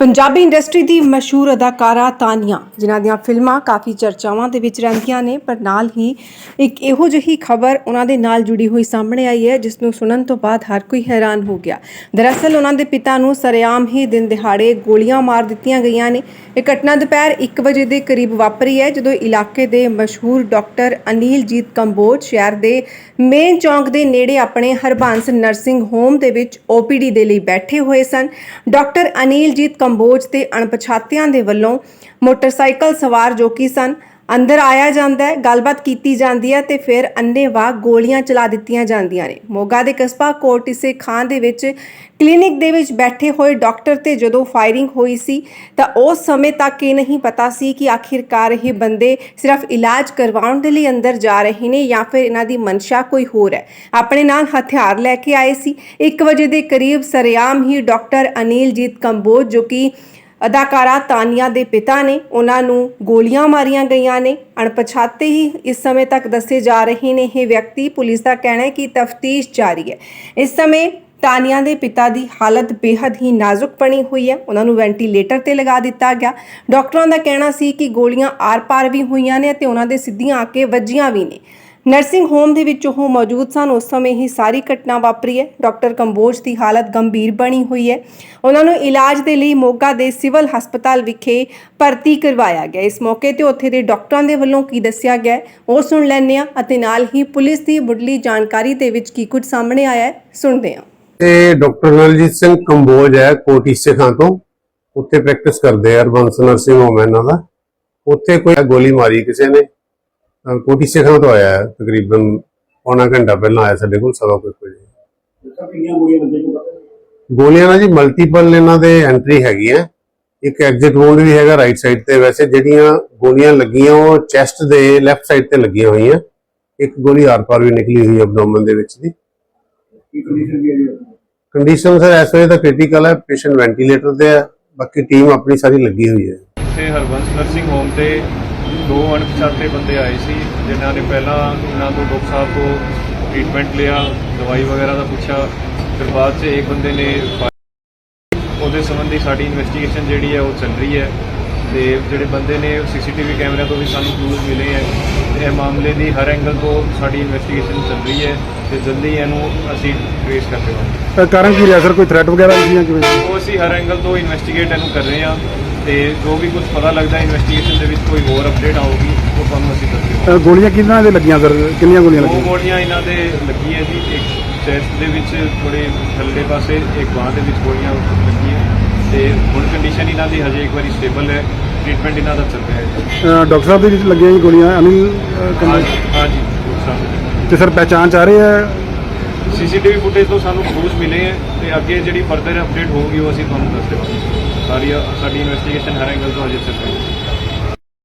Punjabi industry ਦੀ ਮਸ਼ਹੂਰ ਅਦਾਕਾਰਾ ਤਾਨੀਆ, ਜਿਨ੍ਹਾਂ ਦੀਆਂ ਫਿਲਮਾਂ ਕਾਫੀ ਚਰਚਾਵਾਂ ਦੇ ਵਿੱਚ ਰਹਿੰਦੀਆਂ ਨੇ, ਪਰ ਨਾਲ ਹੀ ਇੱਕ ਇਹੋ ਜਿਹੀ ਖਬਰ ਉਹਨਾਂ ਦੇ ਨਾਲ ਜੁੜੀ ਹੋਈ ਸਾਹਮਣੇ ਆਈ ਹੈ, ਜਿਸ ਨੂੰ ਸੁਣਨ ਤੋਂ ਬਾਅਦ ਹਰ ਕੋਈ ਹੈਰਾਨ ਹੋ ਗਿਆ। ਦਰਅਸਲ, ਉਹਨਾਂ ਦੇ ਪਿਤਾ ਨੂੰ ਸਰਿਆਮ ਹੀ ਦਿਨ ਦਿਹਾੜੇ ਗੋਲੀਆਂ ਮਾਰ ਦਿੱਤੀਆਂ ਗਈਆਂ ਨੇ। ਇਹ ਘਟਨਾ ਦੁਪਹਿਰ 1 ਵਜੇ ਦੇ ਕਰੀਬ ਵਾਪਰੀ ਹੈ, ਜਦੋਂ ਇਲਾਕੇ ਦੇ ਮਸ਼ਹੂਰ ਡਾਕਟਰ ਅਨੀਲਜੀਤ ਕੰਬੋਜ ਸ਼ਹਿਰ ਦੇ ਮੇਨ ਚੌਂਕ ਦੇ ਨੇੜੇ ਆਪਣੇ ਹਰਬੰਸ ਨਰਸਿੰਗ ਹੋਮ ਦੇ ਵਿੱਚ ਓਪੀਡੀ ਦੇ ਲਈ ਬੈਠੇ ਹੋਏ ਸਨ। ਡਾਕਟਰ ਅਨੀਲਜੀਤ ਕੰਬੋਜ ਤੇ ਅਣਪਛਾਤਿਆਂ ਦੇ ਵੱਲੋਂ ਮੋਟਰਸਾਈਕਲ ਸਵਾਰ ਜੋ ਕਿ ਸਨ ਅੰਦਰ ਆਇਆ ਜਾਂਦਾ ਹੈ, ਗੱਲਬਾਤ ਕੀਤੀ ਜਾਂਦੀ ਹੈ ਤੇ ਫਿਰ ਅੰਨ੍ਹੇਵਾਹ ਗੋਲੀਆਂ ਚਲਾ ਦਿੱਤੀਆਂ ਜਾਂਦੀਆਂ ਨੇ। ਮੋਗਾ ਦੇ ਕਸਬਾ ਕੋਟਿਸੇ ਖਾਂ ਦੇ ਵਿੱਚ ਕਲੀਨਿਕ ਦੇ ਵਿੱਚ ਬੈਠੇ ਹੋਏ ਡਾਕਟਰ ਤੇ ਜਦੋਂ ਫਾਇਰਿੰਗ ਹੋਈ ਸੀ, ਤਾਂ ਉਸ ਸਮੇਂ ਤੱਕ ਇਹ ਨਹੀਂ ਪਤਾ ਸੀ ਕਿ ਆਖਿਰਕਾਰ ਇਹ ਬੰਦੇ ਸਿਰਫ ਇਲਾਜ ਕਰਵਾਉਣ ਦੇ ਲਈ ਅੰਦਰ ਜਾ ਰਹੇ ਨੇ ਜਾਂ ਫਿਰ ਇਹਨਾਂ ਦੀ ਮਨਸ਼ਾ ਕੋਈ ਹੋਰ ਹੈ। ਆਪਣੇ ਨਾਲ ਹਥਿਆਰ ਲੈ ਕੇ ਆਏ ਸੀ। 1 ਵਜੇ ਦੇ ਕਰੀਬ ਸਰੇਆਮ ਹੀ ਡਾਕਟਰ ਅਨੀਲਜੀਤ ਕੰਬੋਜ, ਜੋ ਕਿ ਅਦਾਕਾਰਾ ਤਾਨੀਆ ਦੇ ਪਿਤਾ ਨੇ ਉਹਨਾਂ ਨੂੰ ਗੋਲੀਆਂ ਮਾਰੀਆਂ ਗਈਆਂ ਨੇ। ਅਣਪਛਾਤੇ ਹੀ ਇਸ ਸਮੇਂ ਤੱਕ ਦੱਸੇ ਜਾ ਰਹੇ ਨੇ। ਇਹ ਵਿਅਕਤੀ ਪੁਲਿਸ ਦਾ ਕਹਿਣਾ ਹੈ ਕਿ ਤਫਤੀਸ਼ ਜਾਰੀ ਹੈ। ਇਸ ਸਮੇਂ ਤਾਨੀਆ ਦੇ ਪਿਤਾ ਦੀ ਹਾਲਤ ਬੇहद ਹੀ ਨਾਜ਼ੁਕ ਬਣੀ ਹੋਈ ਹੈ। ਉਹਨਾਂ ਨੂੰ ਵੈਂਟੀਲੇਟਰ ਤੇ ਲਗਾ ਦਿੱਤਾ ਗਿਆ। ਡਾਕਟਰਾਂ ਦਾ ਕਹਿਣਾ ਸੀ ਕਿ ਗੋਲੀਆਂ ਆਰ-ਪਾਰ ਵੀ ਹੋਈਆਂ ਨੇ ਅਤੇ ਉਹਨਾਂ ਦੇ ਸਿੱਧੀਆਂ ਆ ਕੇ ਵੱਜੀਆਂ ਵੀ ਨੇ। ਨਰਸਿੰਗ ਹੋਮ ਦੇ ਵਿੱਚ ਉਹ ਮੌਜੂਦ ਸਨ। ਉਸ ਸਮੇਂ ਹੀ ਸਾਰੀ ਘਟਨਾ ਵਾਪਰੀ ਹੈ। ਡਾਕਟਰ ਕੰਬੋਜ ਦੀ ਹਾਲਤ ਗੰਭੀਰ ਬਣੀ ਹੋਈ ਹੈ। ਉਹਨਾਂ ਨੂੰ ਇਲਾਜ ਦੇ ਲਈ ਮੋਗਾ ਦੇ ਸਿਵਲ ਹਸਪਤਾਲ ਵਿਖੇ ਭਰਤੀ ਕਰਵਾਇਆ ਗਿਆ। ਇਸ ਮੌਕੇ ਤੇ ਉੱਥੇ ਦੇ ਡਾਕਟਰਾਂ ਦੇ ਵੱਲੋਂ ਕੀ ਦੱਸਿਆ ਗਿਆ ਉਹ ਸੁਣ ਲੈਂਦੇ ਹਾਂ ਅਤੇ ਨਾਲ ਹੀ ਪੁਲਿਸ ਦੀ ਮੁੱਢਲੀ ਜਾਣਕਾਰੀ ਦੇ ਵਿੱਚ ਕੀ ਕੁਝ ਸਾਹਮਣੇ ਆਇਆ ਹੈ, ਸੁਣਦੇ ਹਾਂ। ਤੇ ਡਾਕਟਰ ਨਲਜੀਤ ਸਿੰਘ ਕੰਬੋਜ ਹੈ ਕੋਟੀ ਸਿਖਾਂ ਤੋਂ। ਉੱਥੇ ਪ੍ਰੈਕਟਿਸ ਕਰਦੇ ਆ ਅਰਬੰਸ ਨਰਸਿੰਗ ਹੋਮ ਇਹਨਾਂ ਦਾ। ਉੱਥੇ ਕੋਈ ਗੋਲੀ ਮਾਰੀ ਕਿਸੇ ਨੇ ਕੋਟੀ ਸਿਖਾਂ ਤੋਂ ਆਇਆ ਹੈ, ਤਕਰੀਬਨ ਪੌਣਾ ਘੰਟਾ ਪਹਿਲਾਂ ਆਇਆ ਸਾਡੇ ਕੋਲ ਸਵਾ ਕੁ ਵਜੇ। ਗੋਲੀਆਂ ਨਾਲ ਜੀ? ਮਲਟੀਪਲ ਇਹਨਾਂ ਦੇ ਐਂਟਰੀ ਹੈਗੀ ਹੈ। ਇੱਕ ਐਗਜ਼ਿਟ ਵੂਨ ਵੀ ਹੈਗਾ ਰਾਈਟ ਸਾਈਡ ਤੇ ਵੈਸੇ ਜਿਹੜੀਆਂ ਗੋਲੀਆਂ ਲੱਗੀਆਂ ਉਹ ਚੈਸਟ ਦੇ ਲੈਫਟ ਸਾਈਡ ਤੇ ਲੱਗੀਆਂ ਹੋਈਆਂ। ਇੱਕ ਗੋਲੀ ਆਰ-ਪਾਰ ਵੀ ਨਿਕਲੀ ਹੋਈ ਹੈ ਐਬਡੋਮਨ ਦੇ ਵਿੱਚ ਦੀ। ਕੰਡੀਸ਼ਨ ਸਰ ਇਸ ਵੇਲੇ ਤਾਂ ਕ੍ਰਿਟੀਕਲ ਹੈ ਪੇਸ਼ੈਂਟ ਵੈਂਟੀਲੇਟਰ ਤੇ ਹੈ। ਬਾਕੀ ਟੀਮ ਆਪਣੀ ਸਾਰੀ ਲੱਗੀ ਹੋਈ ਹੈ। ਤੇ ਹਰਬੰਸ ਨਰਸਿੰਗ ਹੋਮ ਤੇ ਦੋ ਅਣਪਛਾਤੇ ਬੰਦੇ ਆਏ ਸੀ ਜਿਨ੍ਹਾਂ ਨੇ ਪਹਿਲਾਂ ਇਹਨਾਂ ਤੋਂ ਡਾਕਟਰ ਸਾਹਿਬ ਤੋਂ ਟ੍ਰੀਟਮੈਂਟ ਲਿਆ ਦਵਾਈ ਵਗੈਰਾ ਦਾ ਪੁੱਛਿਆ ਫਿਰ ਬਾਅਦ 'ਚ ਇੱਕ ਬੰਦੇ ਨੇ ਉਹਦੇ ਸੰਬੰਧੀ ਸਾਡੀ ਇਨਵੈਸਟੀਗੇਸ਼ਨ ਜਿਹੜੀ ਹੈ ਉਹ ਚੱਲ ਰਹੀ ਹੈ। ਤੇ ਜਿਹੜੇ ਬੰਦੇ ਨੇ ਸੀਸੀਟੀਵੀ ਕੈਮਰਿਆਂ ਤੋਂ ਵੀ ਸਾਨੂੰ ਕਲੂਜ਼ ਮਿਲੇ ਹੈ ਇਹ ਮਾਮਲੇ ਦੀ ਹਰ ਐਂਗਲ ਤੋਂ ਸਾਡੀ ਇਨਵੈਸਟੀਗੇਸ਼ਨ ਚੱਲ ਰਹੀ ਹੈ ਤੇ ਜਲਦੀ ਇਹਨੂੰ ਅਸੀਂ ਟ੍ਰੇਸ ਕਰ ਦੇਵਾਂਗੇ ਅ, ਕਾਰਨ ਕੀ ਰਿਹਾ? ਸਰ ਕੋਈ ਥ੍ਰੈਟ ਵਗੈਰਾ ਸੀ ਜਾਂ ਕਿਵੇਂ ਉਹ ਅਸੀਂ ਹਰ ਐਂਗਲ ਤੋਂ ਇਨਵੈਸਟੀਗੇਟ ਇਹਨੂੰ ਕਰ ਰਹੇ ਹਾਂ। ਤੇ ਜੋ ਵੀ ਕੁਝ ਪਤਾ ਲੱਗਦਾ ਇਨਵੈਸਟੀਗੇਸ਼ਨ ਦੇ ਵਿੱਚ ਕੋਈ ਹੋਰ ਅਪਡੇਟ ਆਊਗੀ ਉਹ ਤੁਹਾਨੂੰ ਅਸੀਂ ਦੱਸਾਂਗੇ ਅ, ਗੋਲੀਆਂ ਕਿੰਨਾਂ ਦੇ ਲੱਗੀਆਂ ਸਰ? ਕਿੰਨੀਆਂ ਗੋਲੀਆਂ ਦੋ ਲੱਗੀਆਂ? ਗੋਲੀਆਂ ਇਹਨਾਂ ਦੇ ਲੱਗੀ ਹੈ ਜੀ ਇੱਕ ਚੈਸਟ ਦੇ ਵਿੱਚ ਥੋੜੇ ਥੱਲੇ ਪਾਸੇ ਇੱਕ ਬਾਹ ਦੇ ਵਿੱਚ ਗੋਲੀਆਂ ਲੱਗੀਆਂ। ਤੇ ਹੁਣ ਕੰਡੀਸ਼ਨ ਇਹਨਾਂ ਦੀ ਹਜੇ ਇੱਕ ਵਾਰੀ ਸਟੇਬਲ ਹੈ ਟ੍ਰੀਟਮੈਂਟ ਇਹਨਾਂ ਦਾ ਚੱਲ ਰਿਹਾ ਹੈ। ਅ, ਡਾਕਟਰ ਸਾਹਿਬ ਦੇ ਵਿੱਚ ਲੱਗੀਆਂ ਜੀ ਗੋਲੀਆਂ ਅਨਿਲ ਅ, ਕੰਬੋਜ। ਹਾਂਜੀ ਹਾਂਜੀ ਡਾਕਟਰ ਤੇ ਸਰ ਪਹਿਚਾਣ ਚ ਆ ਰਹੇ ਹੈ ਸਾਹਿਬ ਸੀਸੀਟੀਵੀ ਫੁਟੇਜ ਤੋਂ ਸਾਨੂੰ ਕਲੂਜ਼ ਮਿਲੇ ਹੈ ਤੇ ਅੱਗੇ ਜਿਹੜੀ ਫਰਦਰ ਅਪਡੇਟ ਹੋਊਗੀ ਉਹ ਅਸੀਂ ਤੁਹਾਨੂੰ ਦੱਸ ਦੇਵਾਂਗੇ ਸਾਰੀ, ਸਾਡੀ ਇਨਵੈਸਟੀਗੇਸ਼ਨ ਹਰ ਐਂਗਲ ਤੋਂ ਹਜੇ ਚੱਲ ਰਹੀ ਹੈ।